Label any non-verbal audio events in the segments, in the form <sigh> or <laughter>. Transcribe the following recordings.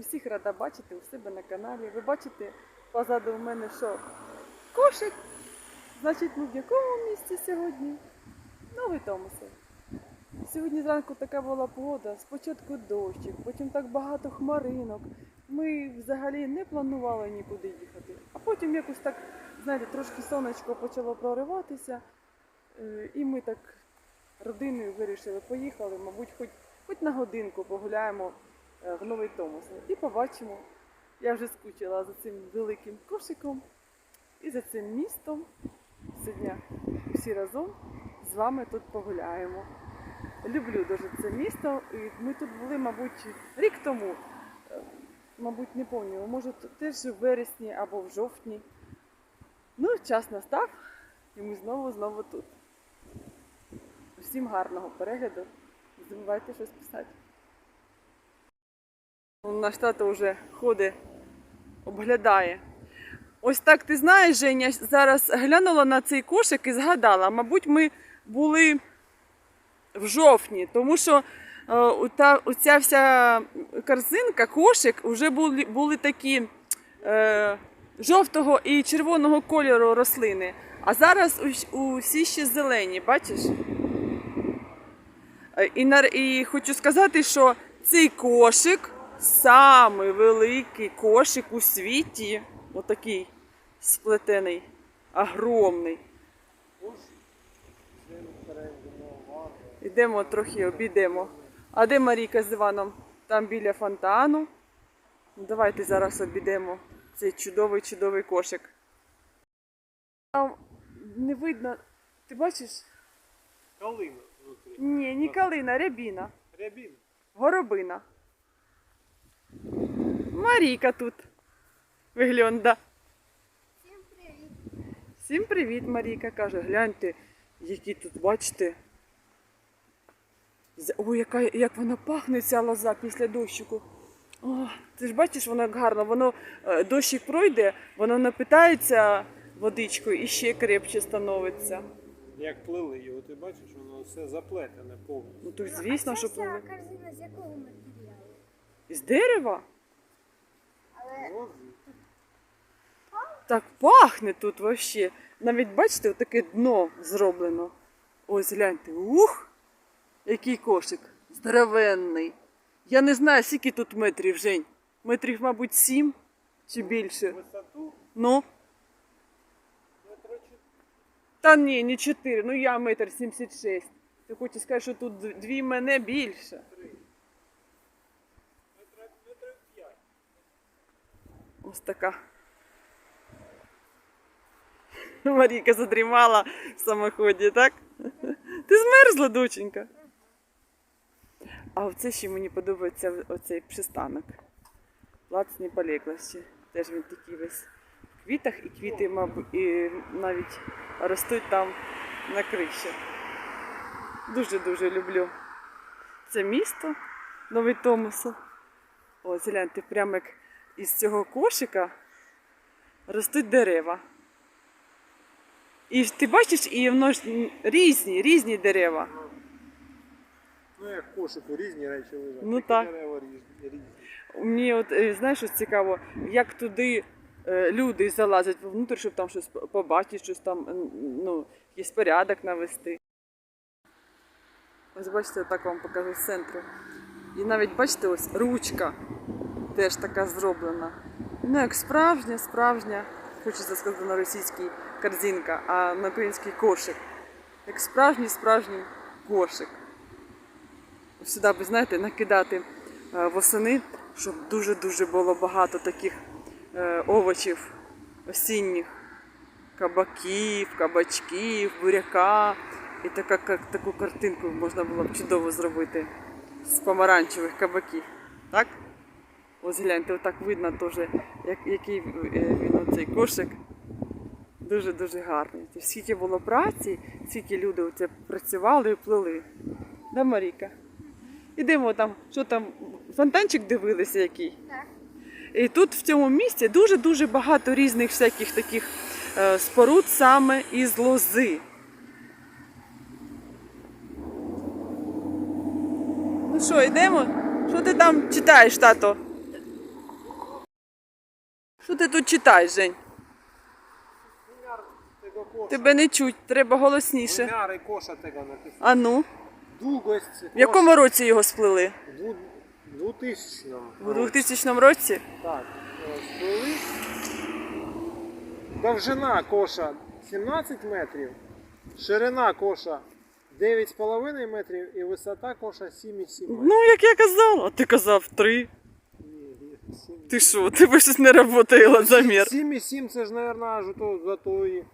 Усіх рада бачити у себе на каналі. Ви бачите позаду в мене що? Кошик. Значить, ми в якому місці сьогодні? Новий Томасе. Сьогодні зранку така була погода, спочатку дощик, потім так багато хмаринок. Ми взагалі не планували нікуди їхати. А потім якось так, знаєте, трошки сонечко почало прориватися. Е, І ми так родиною вирішили, поїхали, мабуть, хоч, хоч на годинку погуляємо в Новий Томас. І побачимо. Я вже скучила за цим великим кошиком і за цим містом. Сьогодні всі разом з вами тут погуляємо. Люблю дуже це місто. І ми тут були, мабуть, рік тому. Е, Мабуть, не пам'ятаю, може теж в вересні або в жовтні. Ну, час настав, і ми знову знову тут. Всім гарного перегляду. Не забувайте щось писати. Наш тато вже ходить, обглядає. Ось так ти знаєш, Женя, зараз глянула на цей кошик і згадала. Мабуть, ми були в жовтні, тому що е, оця вся корзинка, кошик, вже були, були такі е, жовтого і червоного кольору рослини. А зараз усі ще зелені, бачиш? Е, І, і хочу сказати, що цей кошик самий великий кошик у світі. Отакий сплетений, огромний. Йдемо трохи обійдемо. А де Марійка з Іваном? Там біля фонтану. Ну, Давайте зараз обійдемо цей чудовий чудовий кошик. Там не видно. Ти бачиш? Калина. Ні, не калина, рябіна. Рябин. Горобина. Марійка тут. Виглянда. Всім привіт! Всім привіт, Марійка каже. Гляньте, які тут, бачите. Ой, яка, як вона пахне, ця лоза після дощику. О, ти ж бачиш, воно як гарно. Воно е, дощик пройде, воно напитається водичкою і ще крепче становиться. Як плели його, ти бачиш, воно все заплетене повністю. Ну то звісно, а що пливе. корзина з якого матеріалу? Із дерева? Але Так пахне тут вообще. Навіть бачите, таке дно зроблено. Ось гляньте. Ух! Який кошик. Здоровенний. Я не знаю, скільки тут метрів, Жень. Метрів, мабуть, сім чи більше. Висоту Ну, та ні, не чотири. Ну я метр сімдесят шість. Ти хочеш сказати, що тут дві мене більше. Метра, Ось така. Марійка задрімала в самоході, так? Ти змерзла, доченька. А оце ще мені подобається оцей пристанок. Плацні полеглощі. Теж він такий весь в квітах, і квіти, мабуть, і навіть ростуть там на криші. Дуже-дуже люблю це місто Новий Томаса. Ось гляньте, прямо як із цього кошика ростуть дерева. І ти бачиш, і воно ж різні, різні дерева. Ну як кошику різні речі лежать. Ну, так. дерева різні. Мені от е, знаєш, що цікаво, як туди е, люди залазять внутрі, щоб там щось побачити, щось там, ну, якийсь порядок навести. Ось бачите, так вам покажу з центру. І навіть бачите, ось ручка теж така зроблена. Ну, як справжня, справжня, хочеться сказати на російській корзинка, а на український кошик. Як справжній справжній кошик. Сюди, ви знаєте, накидати е, восени, щоб дуже-дуже було багато таких е, овочів осінніх. Кабаків, кабачків, буряка. І така, ка- таку картинку можна було б чудово зробити з помаранчевих кабаків. Так? Ось гляньте, отак видно теж, як, який е, він оцей кошик. Дуже-дуже гарний. Скільки було праці, скільки люди оце працювали і плели. Да, Маріка? Ідемо там, що там, фонтанчик дивилися який. так. І тут в цьому місці дуже-дуже багато різних всяких таких е, споруд саме із лози. Ну що, йдемо? Що ти там читаєш, тато? Що ти тут читаєш, Жень? Тебе не чуть, треба голосніше. І коша tego написано. А ну, Дугость. в якому році його сплели? Дву... 2000 У 2000 році? Так, е, сплили. Довжина коша 17 метрів, ширина коша 9,5 метрів і висота коша 7,7 метрів. Ну, як я казала, а ти казав три. 7. Ти що, тебе щось не працює ладзамір. 7,7 це ж, мабуть, аж то, за тої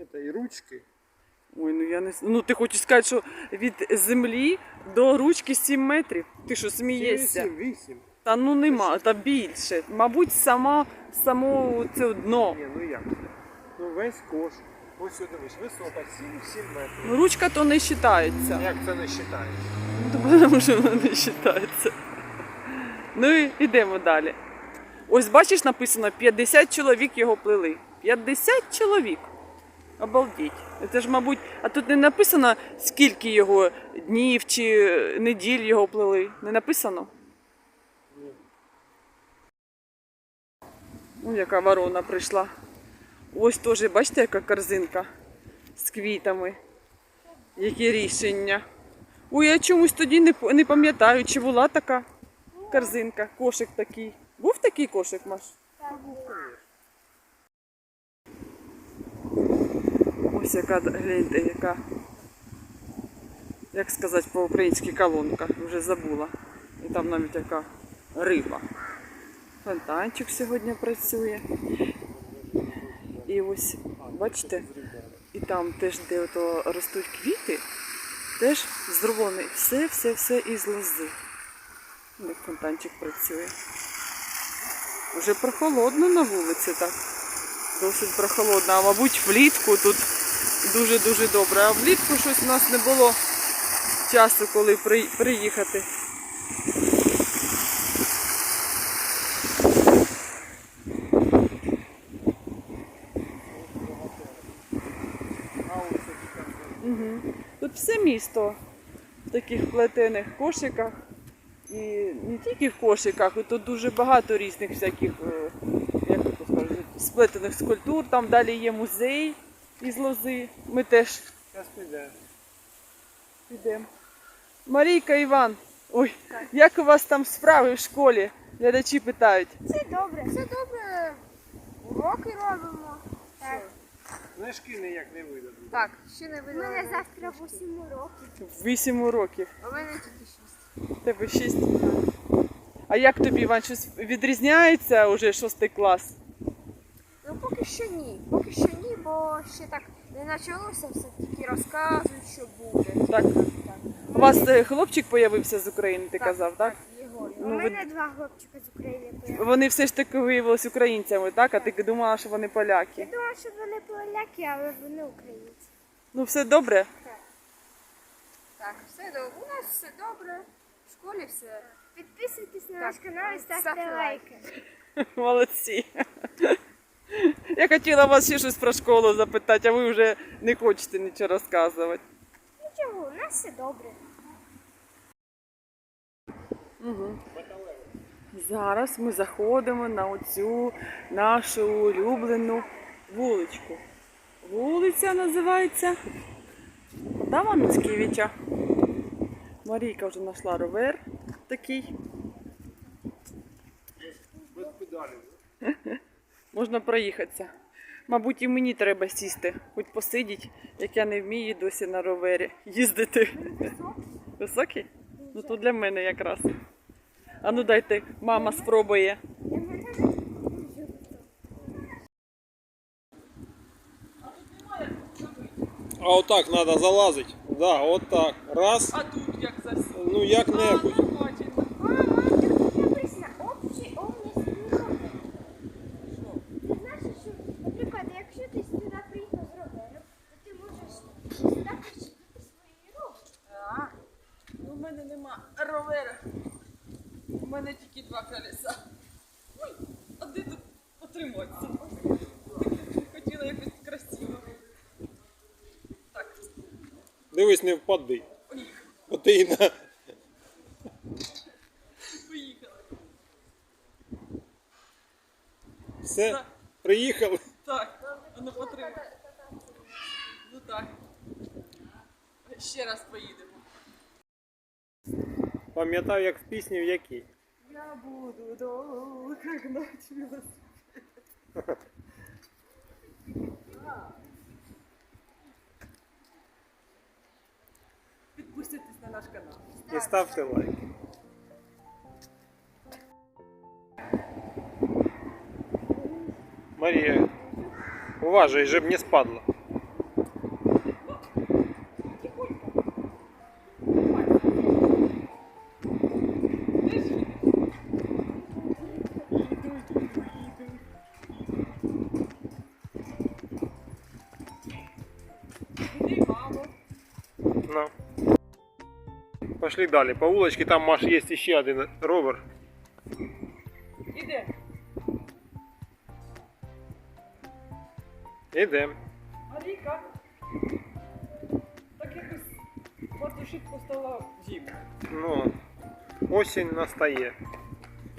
этой, ручки. Ой, ну я не Ну ти хочеш сказати, що від землі до ручки 7 метрів. Ти що смієшся? 7,7, 8. Та ну нема, та більше. Мабуть, сама само це дно. Ні, ну як? Ну весь кош. Ось сюди дивись, висота 7,7 метрів. Ну, ручка то не вважається. Як це не вважається? Ну, <laughs> Тому що вона не вважається. Ну і йдемо далі. Ось бачиш, написано 50 чоловік його плели. 50 чоловік. Обалдіть. Це ж, мабуть, а тут не написано, скільки його днів чи неділь його плели. Не написано? Ні. Ну, яка ворона прийшла. Ось теж, бачите, яка корзинка з квітами. Які рішення. Ой, я чомусь тоді не, не пам'ятаю, чи була така корзинка, кошик такий. Був такий кошик, Маш? Ось яка, гляньте, яка, як сказати по-українськи колонка, вже забула. І там навіть яка риба. Фонтанчик сьогодні працює. І ось, бачите, і там теж, де ото ростуть квіти, теж зроблено все, все, все із лози. Як фонтанчик працює. Вже прохолодно на вулиці так. Досить прохолодно. А мабуть, влітку тут дуже-дуже добре. А влітку щось у нас не було часу, коли при- приїхати. Угу. Тут все місто в таких плетених кошиках. І не тільки в кошиках, і тут дуже багато різних всяких, е, як то скажуть, сплетених скульптур. Там далі є музей із лози. Ми теж Зараз піде. підемо. Марійка Іван, ой, як у вас там справи в школі? Глядачі питають. Все добре. Все добре. Уроки робимо. Так. Книжки ніяк не видадуть. Так, ще не видно. У мене завтра 8 уроків. Вісім уроків. У мене тільки 6. Тебе шість. А як тобі, Іван, щось відрізняється уже шостий клас? Ну поки що ні. Поки що ні, бо ще так не почалося, все тільки розказують, що буде. Так. Так. У вас е, хлопчик появився з України, ти казав, так? Єгор. Ну, У ви- мене два хлопчика з України появилися. Вони все ж таки виявилися українцями, так? А ти думала, що вони поляки. Я думала, що вони поляки, але вони українці. Ну все добре. Так, все добре. У нас все добре. В школі все. Підписуйтесь на наш канал і ставте лайки. <laughs> Молодці. Я хотіла вас ще щось про школу запитати, а ви вже не хочете нічого розказувати. Нічого, у нас все добре. Угу. Зараз ми заходимо на оцю нашу улюблену вуличку. Вулиця називається Дава Міцкевича. Марійка вже знайшла ровер такий. Без <laughs> педалів. Можна проїхатися. Мабуть, і мені треба сісти, хоч посидіть, як я не вмію досі на ровері їздити. Високий? Ну то для мене якраз. А ну дайте, мама спробує. А отак треба залазити. Да, отак. Раз. А тут як засів? Ну як-небудь. Мама, тут написано общий омніс природи. Ти знаєш, що, наприклад, якщо ти сюди приїхав з ровером, то ти можеш сюди причепити свої руки. А, у мене нема ровера. У мене тільки два колеса. Ой, а де тут отриматися? Хотіла якось красиво. Так, Дивись, не впади. поїхали. Ти і на. Поїхали. Все, приїхали. Так, а ну потримай. Ну так. Ще раз поїдемо. Пам'ятаю, як в пісні в якій. Я буду долго гнать велосипед. <laughs> Підписуйтесь на наш канал. І ставте лайк. Марія, уважай, щоб не спадло. Пошли далі. По вулочці там Маш є ще один ровер. Іде. Ідем. Марійка. Так якось варто швидко стала зима. Ну, осінь настає.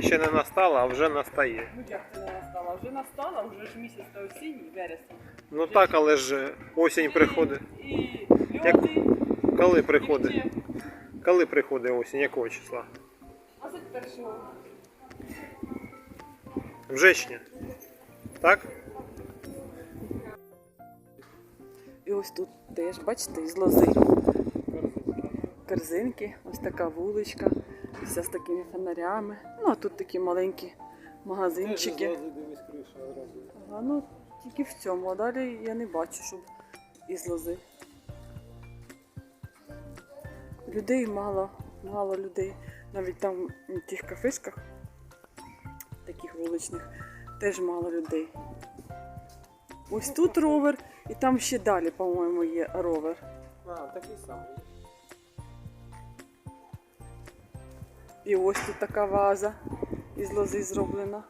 Ще не настала, а вже настає. Ну як це не настала? Вже настала, вже ж місяць та осінній, вересень. Ну так, але ж осінь приходить. І Як- Коли приходить? Коли приходить осінь? Якого числа? 21-го. Вжечня. Так? І ось тут теж, бачите, із лози. Корзинки, ось така вуличка, вся з такими фонарями. Ну, а тут такі маленькі магазинчики. А, ну, тільки в цьому, а далі я не бачу, щоб із лози. Людей мало, мало людей. Навіть там в тих кафешках, таких вуличних, теж мало людей. Ось тут ровер, і там ще далі, по-моєму, є ровер. А, такий самий. І ось тут така ваза із лози зроблена.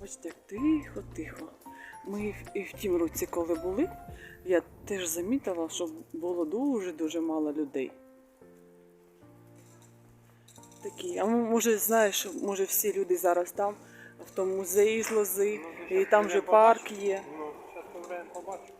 Бачите, як тихо, тихо. Ми і в- і в тім році, коли були, я теж замітила, що було дуже-дуже мало людей. Такі, а може, знаєш, може всі люди зараз там, в тому музеї з лози, і там вже парк є. Ну, зараз побачимо.